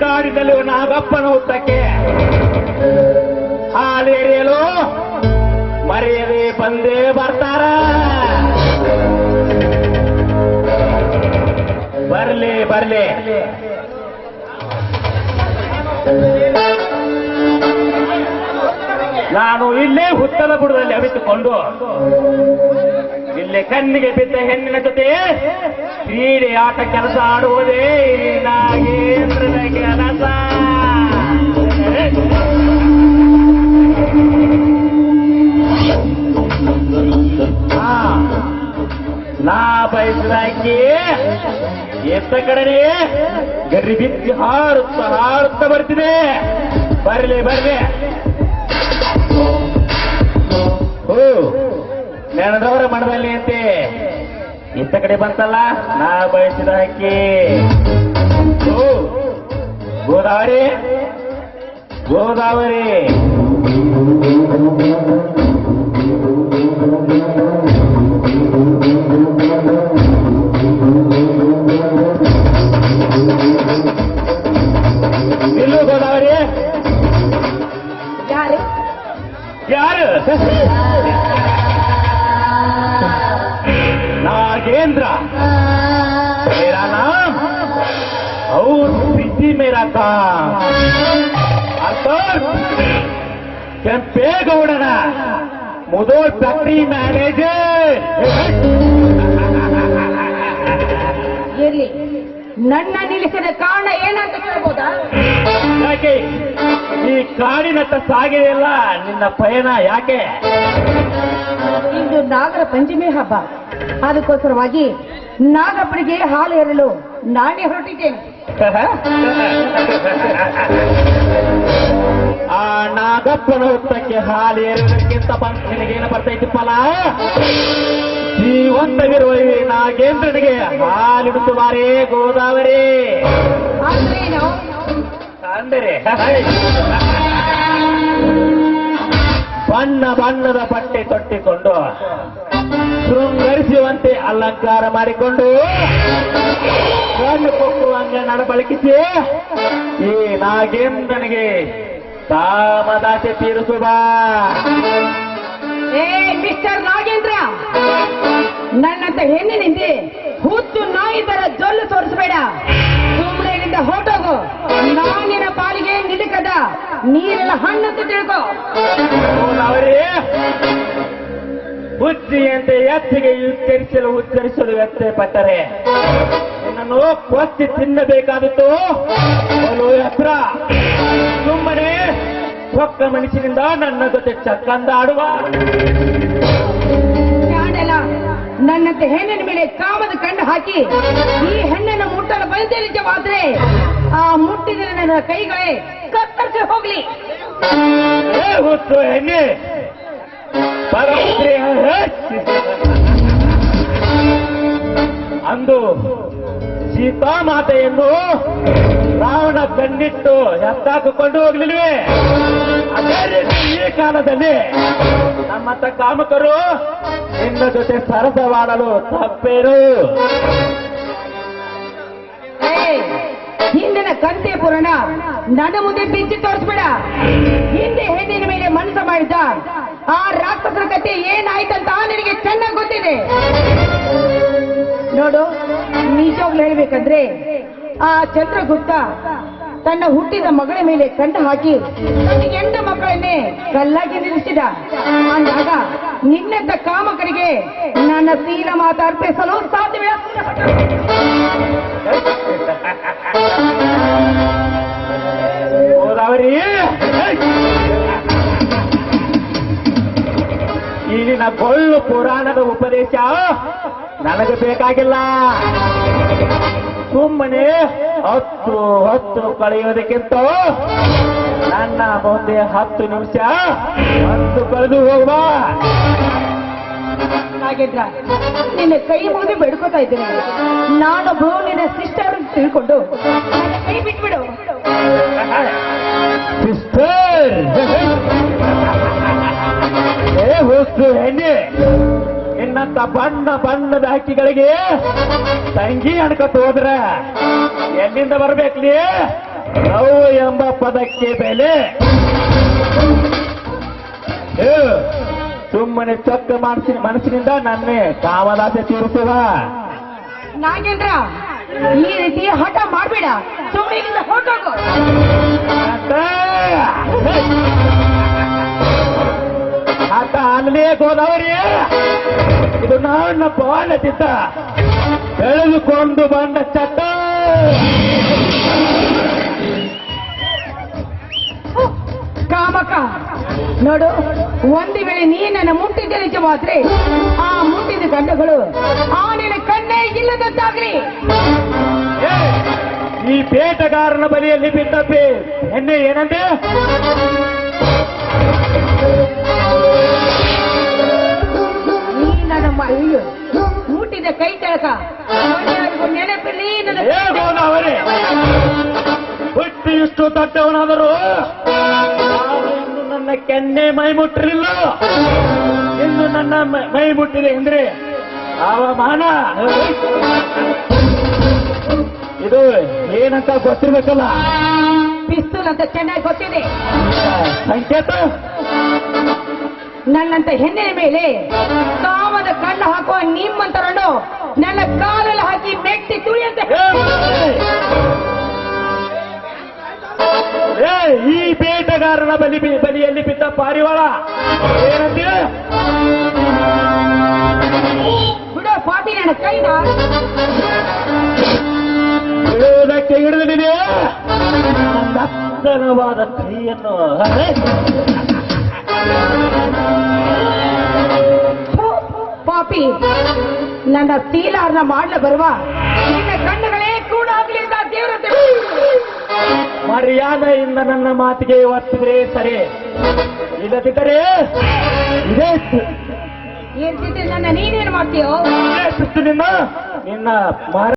ಕಾಡಿನಲ್ಲಿ ನಾಗಪ್ಪನ ಹುತ್ತಕ್ಕೆ ಹಾಲೆರೆಯಲು ಮರೆಯದೆ ಬಂದೇ ಬರ್ತಾರ. ಬರ್ಲಿ ಬರ್ಲಿ. ನಾನು ಇಲ್ಲೇ ಹುತ್ತದ ಬುಡದಲ್ಲಿ ಅವಿತುಕೊಂಡು, ಇಲ್ಲೇ ಕಣ್ಣಿಗೆ ಬಿದ್ದ ಹೆಣ್ಣಿನ ಜೊತೆ ಕ್ರೀಡೆ ಆಟ ಕೆಲಸ ಆಡುವುದೇ ಈ ಎತ್ತ ಕಡೆನೆ ಗರಿ ಬಿದ್ದು ಹಾರುತ್ತ ಹಾರುತ್ತ ಬರ್ತಿದೆ. ಬರಲಿ, ಬರ್ಲಿ. ಓ, ನೆನದವರ ಮನದಲ್ಲಿ ಅಂತೆ. ಇತ್ತ ಕಡೆ ಬಂತಲ್ಲ? ನಾ ಬಯಸಿದ ಹಕ್ಕಿ ಗೋದಾವರಿ? ಗೋದಾವರಿ. नागेंद्र मेरा नाम और प्रीति मेरा काम ಅರ್ಥಾತ್ ಕೆಂಪೇಗೌಡನ ಮುದೋಳ್ ಫ್ಯಾಕ್ಟರಿ ಮ್ಯಾನೇಜರ್ ಇರ್ಲಿ ನನ್ನ ನಿಲ್ಲಿಸಿದ ಕಾರಣ ಏನಂತ ಕೇಳ್ಬೋದಾ ಯಾಕೆ ಈ ಕಾಡಿನತ್ತ ಸಾಗಿದೆಯಲ್ಲ ನಿನ್ನ ಪಯಣ ಯಾಕೆ? ಇಂದು ನಾಗರ ಪಂಚಮಿ ಹಬ್ಬ. ಅದಕ್ಕೋಸ್ಕರವಾಗಿ ನಾಗಪ್ಪನಿಗೆ ಹಾಲು ಎರಲು. ನಾನೇ ಹೊರಟಿದ್ದೇನೆ. ಆ ನಾಗಪ್ಪನ ಹುತ್ತಕ್ಕೆ ಹಾಲು ಎರಡಕ್ಕಿಂತ ಬಂದು ನಿನಗೇನು ಬರ್ತೈತಿ ಫಲ ಜೀವಂತವಿರುವ ಈ ನಾಗೇಂದ್ರನಿಗೆ ಹಾಲಿಡುತ್ತು ಬಾರೇ ಗೋದಾವರಿ. ಅಂದರೆ ಬಣ್ಣ ಬಣ್ಣದ ಬಟ್ಟೆ ತೊಟ್ಟಿಕೊಂಡು ಶೃಂಗರಿಸುವಂತೆ ಅಲಂಕಾರ ಮಾಡಿಕೊಂಡು ಕಣ್ಣು ಕೊಕ್ಕುವಂಗೆ ನಡಬಳಕಿಸಿ ಈ ನಾಗೇಂದ್ರನಿಗೆ ಕಾಮದಾಸೆ ತೀರಿಸುವ ಏ, ಮಿಸ್ಟರ್ ನಾಗೇಂದ್ರ, ನನ್ನಂತ ಹೆಣ್ಣಿನಿಂದ ಹುತ್ತು ನಾಯಿ ತರ ಜೊಲ್ಲು ತೋರಿಸಬೇಡ. ನೀರೆಲ್ಲ ಅಂತ ತಿಳ್ಕೊ. ಅವರೇ ಅಂತ ಎತ್ತಿಗೆ ಉಚ್ಚರಿಸಲು ಉಚ್ಚರಿಸಲು ವ್ಯತ್ಯಯ ಪಟ್ಟರೆ ನನ್ನನ್ನು ಕೊಚ್ಚಿ ತಿನ್ನಬೇಕಾದಿತ್ತು ಅವನು ಹತ್ರ ಸುಮ್ಮನೆ ಪೊಕ್ಕ ಮನುಷ್ಯನಿಂದ ನನ್ನ ಜೊತೆ ಚಕ್ಕಂದ ಆಡುವ. ನನ್ನಂತೆ ಹೆಣ್ಣಿನ ಮೇಲೆ ಕಾಮದ ಕಣ್ಣು ಹಾಕಿ ಈ ಹೆಣ್ಣನ್ನು ಮುಟ್ಟಲು ಬಯಲಿದ್ದವಾದ್ರೆ ಆ ಮುಟ್ಟಿದ ನನ್ನ ಕೈಗಳೇ ಕತ್ತರಿಸಿ ಹೋಗ್ಲಿ. ಪರಸ್ತ್ರೀ ಹಚ್ಚಿ. ಅಂದು ಸೀತಾಮಾತೆಯನ್ನು ರಾವಣ ಕಣ್ಣಿಟ್ಟು ಎತ್ತಾಕಿಕೊಂಡು ಹೋಗ್ಲಿಲ್ವೇ? ಅದೇ ರೀತಿ ಈ ಕಾಲದಲ್ಲಿ ನಮ್ಮಂತ ಕಾಮಕರು ನಿನ್ನ ಜೊತೆ ಸರಸವಾಡಲು ತಪ್ಪೇರು ಹಿಂದಿನ ಕಂತೆ ಪುರಾಣ. ನನ್ನ ಮುಂದೆ ಬಿಚ್ಚಿ ತೋರಿಸ್ಬೇಡ. ಹಿಂದೆ ಹೆಣ್ಣಿನ ಮೇಲೆ ಮನಸ್ಸು ಮಾಡಿದ ಆ ರಾಕ್ಷಸರ ಕತೆ ಏನಾಯ್ತಂತ ನಿನಗೆ ಚೆನ್ನಾಗಿ ಗೊತ್ತಿದೆ. ನೋಡು, ನಿಜವಾಗ್ಲು ಹೇಳ್ಬೇಕಂದ್ರೆ ಆ ಚಂದ್ರಗುಪ್ತ ತನ್ನ ಹುಟ್ಟಿದ ಮಗಳ ಮೇಲೆ ಕಂಡು ಹಾಕಿ ಎಂಟು ಮಕ್ಕಳನ್ನೇ ಕಲ್ಲಾಗಿ ನಿಲ್ಲಿಸಿದ. ಅಂದಾಗ ನಿನ್ನಂತ ಕಾಮಕರಿಗೆ ನನ್ನ ಶೀಲ ಮಾತಾರ್ಪಿಸಲು ಸಾಧ್ಯವಿಲ್ಲ. ಕೊಳ್ಳು ಪುರಾಣದ ಉಪದೇಶ. ನನಗೆ ಬೇಕಾಗಿಲ್ಲ. ಸುಮ್ಮನೆ ಹತ್ತು ಹತ್ತು ಕಳೆಯೋದಕ್ಕಿಂತ ನನ್ನ ಮುಂದೆ ಹತ್ತು ನಿಮಿಷ ಹತ್ತು ಕಳೆದು ಹೋಗುವ. ನಾಗೇಂದ್ರ ನಿನ್ನ ಕೈ ಮುಂದೆ ಬೇಡ್ಕೋತಾ ಇದ್ದೀನಿ. ನಾನು ನಿನ್ನ ಸಿಸ್ಟರ್ ತಿಳ್ಕೊಂಡು ಕೈ ಬಿಟ್ಬಿಡು. ಏ ಹೆಣ್ಣೆ. ನಿನ್ನ ನಿನ್ನಂತ ಬಣ್ಣ ಬಣ್ಣದ ಹಕ್ಕಿಗಳಿಗೆ ತಂಗಿ ಅನ್ಕತ್ ಹೋದ್ರ ಎಲ್ಲಿಂದ ಬರ್ಬೇಕ್ಲಿ ಲವ್ ಎಂಬ ಪದಕ್ಕೆ ಬೆಲೆ. ಸುಮ್ಮನೆ ಚಕ್ಕ ಮನಸ್ಸಿನ ಮನಸ್ಸಿನಿಂದ ನನ್ನೇ ಕಾಮದಾಸೆ ತೀರಿಸುವ. ನಾಗೇಂದ್ರ ಈ ರೀತಿ ಹಠ ಮಾಡಬೇಡ. ಸುಮ್ಮನೆ ಇಲ್ಲಿಂದ ಹೊರಟೋಗು ಗೋದಾವರಿ. ಇದು ನನ್ನ ಚಿತ್ತ ಬೆಳೆದುಕೊಂಡು ಬಂದ ಚಟ್ಟ ಕಾಮಕ ನೋಡು ಒಂದು ವೇಳೆ ನೀ ನನ್ನ ಮುಟ್ಟಿದ್ದ ನಿಜವಾದ್ರೆ ಆ ಮುಟ್ಟಿದ ಗಂಡುಗಳು ಆ ನಿನ್ನ ಕಣ್ಣೇ ಇಲ್ಲದಂತಾಗ್ಲಿ. ಈ ಬೇಟಗಾರನ ಬಲಿಯಲ್ಲಿ ಬಿದ್ದಪ್ಪಿ ಎಣ್ಣೆ ಏನಂದೆ? ನೀ ನನ್ನ ಮ- ಅಯ್ಯೋ, ಮುಟ್ಟಿದ ಕೈ ಕೆಳಕ ನೆನಪಿರಲಿ ಹುಟ್ಟಿ ಇಷ್ಟು ದೊಡ್ಡವನಾದರೂ ನನ್ನ ಕೆನ್ನೆ ಮೈ ಮುಟ್ಟಿರಲಿಲ್ಲ ಇನ್ನು ನನ್ನ ಮೈ ಮುಟ್ಟಿದೆ ಅಂದ್ರೆ ಅವಮಾನ. ಇದು ಏನಂತ ಗೊತ್ತಿರ್ಬೇಕಲ್ಲ? ಪಿಸ್ತೂಲ್ ಅಂತ ಚೆನ್ನಾಗಿ ಗೊತ್ತಿದೆ. ಸಂಕೇತ? ನನ್ನಂತ ಹೆಣ್ಣಿನ ಮೇಲೆ ಹಾಕೋ ಹಾಕುವ ನಿಮ್ಮಂತರನ್ನು ನನ್ನ ಕಾಲಲ್ಲಿ ಹಾಕಿ ಮೆಟ್ಟಿ ತುಳಿಯಂತ. ಈ ಬೇಟಗಾರನ ಬಲಿ ಬಲಿಯಲ್ಲಿ ಬಿದ್ದ ಪಾರಿವಾಳ ಏನಂತೀರ ಬಿಡ ಪಾಟಿ ನನ್ನ ಕೈನ ಹೇಳೋದಕ್ಕೆ ಹಿಡಿದಿದೆ. ದತ್ತನವಾದ ಕೈಯನ್ನು ಪಾಪಿ ನನ್ನ ತೀಲಾರ್ನ ಮಾಡ್ಲ ಬರುವ ನಿನ್ನ ಕಣ್ಣುಗಳೇ ಕೂಡ ಅಂತ ದೇವರ ಮರ್ಯಾದೆಯಿಂದ ನನ್ನ ಮಾತಿಗೆ ಒತ್ತಿದ್ರೆ ಸರಿ. ಇಲ್ಲದಿದ್ದರೆ ಇದೇ ಏನ್ ನನ್ನ ನೀನೇನ್ ಮಾಡ್ತೀಯೋ? ನಿನ್ನ ನಿನ್ನ ಮಾರ